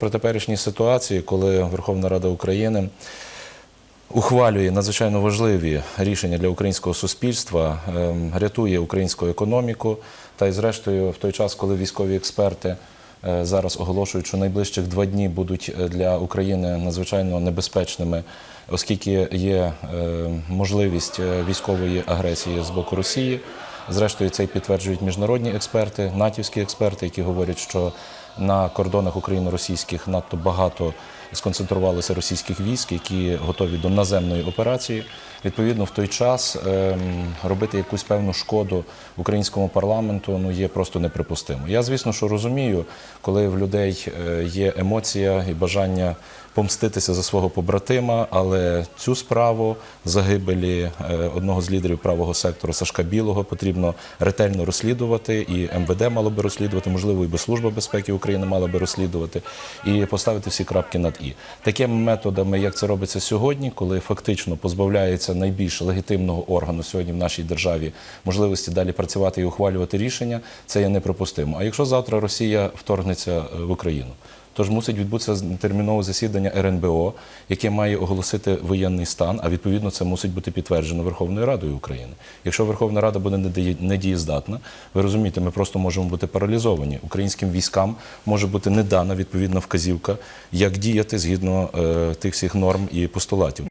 Про теперішній ситуації, коли Верховна Рада України ухвалює надзвичайно важливі рішення для українського суспільства, ем, рятує українську економіку, та й зрештою, в той час, коли військові експерти е, зараз оголошують, що найближчих два дні будуть е, для України надзвичайно небезпечними, оскільки є е, можливість військової агресії з боку Росії. Зрештою, це й підтверджують міжнародні експерти, натівські експерти, які говорять, що на кордонах україно-російських надто багато сконцентрувалося російських військ, які готові до наземної операції. Відповідно, в той час ем, робити якусь певну шкоду українському парламенту ну є просто неприпустимо. Я звісно, що розумію, коли в людей е, є емоція і бажання помститися за свого побратима, але цю справу загибелі е, одного з лідерів правого сектору Сашка Білого потрібно ретельно розслідувати, і МВД мало би розслідувати, можливо, і Служба безпеки України мала би розслідувати і поставити всі крапки над і такими методами, як це робиться сьогодні, коли фактично позбавляється найбільш легітимного органу сьогодні в нашій державі можливості далі працювати і ухвалювати рішення, це є неприпустимо. А якщо завтра Росія вторгнеться е, в Україну? Тож мусить відбутися термінове засідання РНБО, яке має оголосити воєнний стан, а відповідно це мусить бути підтверджено Верховною Радою України. Якщо Верховна Рада буде недієздатна, ви розумієте, ми просто можемо бути паралізовані. Українським військам може бути не дана відповідна вказівка, як діяти згідно е, тих всіх норм і постулатів.